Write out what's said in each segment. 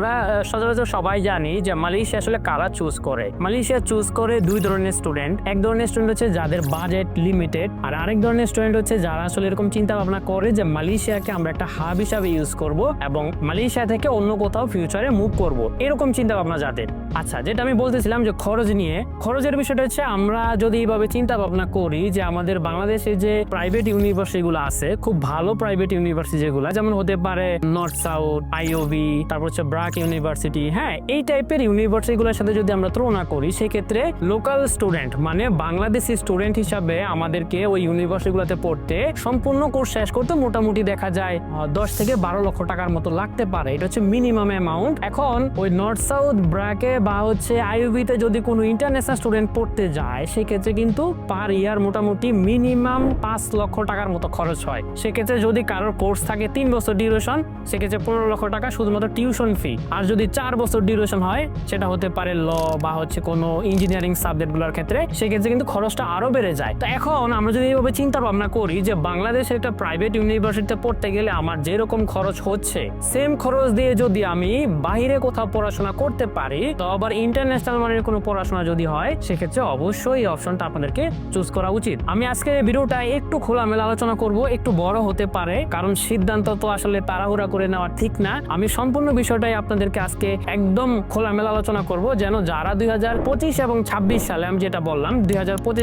আমরা সচরাচর সবাই জানি যে মালয়েশিয়া আসলে কারা চুজ করে। মালয়েশিয়া চুজ করে দুই ধরনের স্টুডেন্ট এক ধরনের স্টুডেন্ট হচ্ছে যাদের বাজেট লিমিটেড আর আরেক ধরনের স্টুডেন্ট হচ্ছে যারা আসলে এরকম চিন্তা ভাবনা করে যে মালয়েশিয়াকে আমরা একটা হাব হিসাবে ইউজ করব এবং মালয়েশিয়া থেকে অন্য কোথাও ফিউচারে মুভ করব। এরকম চিন্তা ভাবনা যাদের। আচ্ছা যেটা আমি বলতেছিলাম যে খরচ নিয়ে, খরচের বিষয়টা হচ্ছে আমরা যদি এইভাবে চিন্তা ভাবনা করি যে আমাদের বাংলাদেশে যে প্রাইভেট ইউনিভার্সিটি গুলো আছে, খুব ভালো প্রাইভেট ইউনিভার্সিটি যেগুলো, যেমন হতে পারে নর্থ সাউথ আইওবি তারপর হচ্ছে ব্রাক ইউনিভার্সিটি হ্যাঁ এই টাইপের ইউনিভার্সিটি গুলোর সাথে যদি আমরা তুলনা করি, সেক্ষেত্রে লোকাল স্টুডেন্ট মানে বাংলাদেশি স্টুডেন্ট হিসাবে আমাদেরকে ওই ইউনিভার্সিটি গুলোতে পড়তে সম্পূর্ণ কোর্স শেষ করতে মোটামুটি দেখা যায় দশ থেকে বারো লক্ষ টাকার মতো লাগতে পারে। এটা হচ্ছে মিনিমাম অ্যামাউন্ট এখন ওই নর্থ সাউথ ব্র্যাকে বা হচ্ছে আইউবিতে যদি কোনো ইন্টারন্যাশনাল স্টুডেন্ট পড়তে যায়, সেক্ষেত্রে কিন্তু পার ইয়ার মোটামুটি মিনিমাম পাঁচ লক্ষ টাকার মতো খরচ হয়। সেক্ষেত্রে যদি কারোর কোর্স থাকে তিন বছর ডিউরেশন সেক্ষেত্রে পনেরো লক্ষ টাকা শুধুমাত্র টিউশন ফি আর যদি চার বছর ডিউরেশন হয়, সেটা হতে পারে ল বা হচ্ছে কোনো ইঞ্জিনিয়ারিং সাবজেক্টগুলোর ক্ষেত্রে, সেক্ষেত্রে কিন্তু খরচটা আরও বেড়ে যায়। তো এখন আমরা যদি এইভাবে চিন্তা ভাবনা করি যে বাংলাদেশে একটা প্রাইভেট ইউনিভার্সিটিতে পড়তে গেলে আমার যেরকম খরচ হচ্ছে সেম খরচ দিয়ে যদি আমি বাইরে কোথাও পড়াশোনা করতে পারি, তো আবার ইন্টারন্যাশনাল মানের কোনো পড়াশোনা যদি হয়, সেক্ষেত্রে অবশ্যই এই অপশনটা আপনাদেরকে চুজ করা উচিত। আমি আজকে এই ভিডিওটা একটু খোলামেলা আলোচনা করব, একটু বড় হতে পারে, কারণ সিদ্ধান্ত তো আসলে তাড়াহুড়া করে নেওয়া ঠিক না। আমি সম্পূর্ণ বিষয়টাই আপনাদেরকে আজকে একদম খোলামেলা আলোচনা করব যেন যারা দুই হাজার পঁচিশ এবং ছাব্বিশ সালে, আমি যেটা বললাম, দুই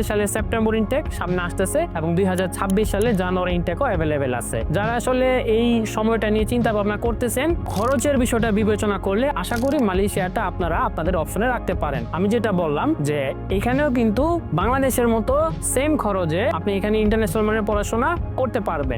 সালে সেপ্টেম্বর ইনটেক সামনে আসতেছে এবং দুই সালে জানুয়ারি ইনটেকও অ্যাভেলেবেল আছে। যারা আসলে এই সময়টা নিয়ে চিন্তা ভাবনা করতেছেন, খরচের বিষয়টা বিবেচনা করলে আশা করি মালয়েশিয়াটা আপনারা আপনাদের অপশনে রাখতে পারেন। আমি যেটা বললাম যে, এখানেও কিন্তু বাংলাদেশের মতো সেম খরচে আপনি এখানে ইন্টারন্যাশনাল মানের পড়াশোনা করতে পারবেন।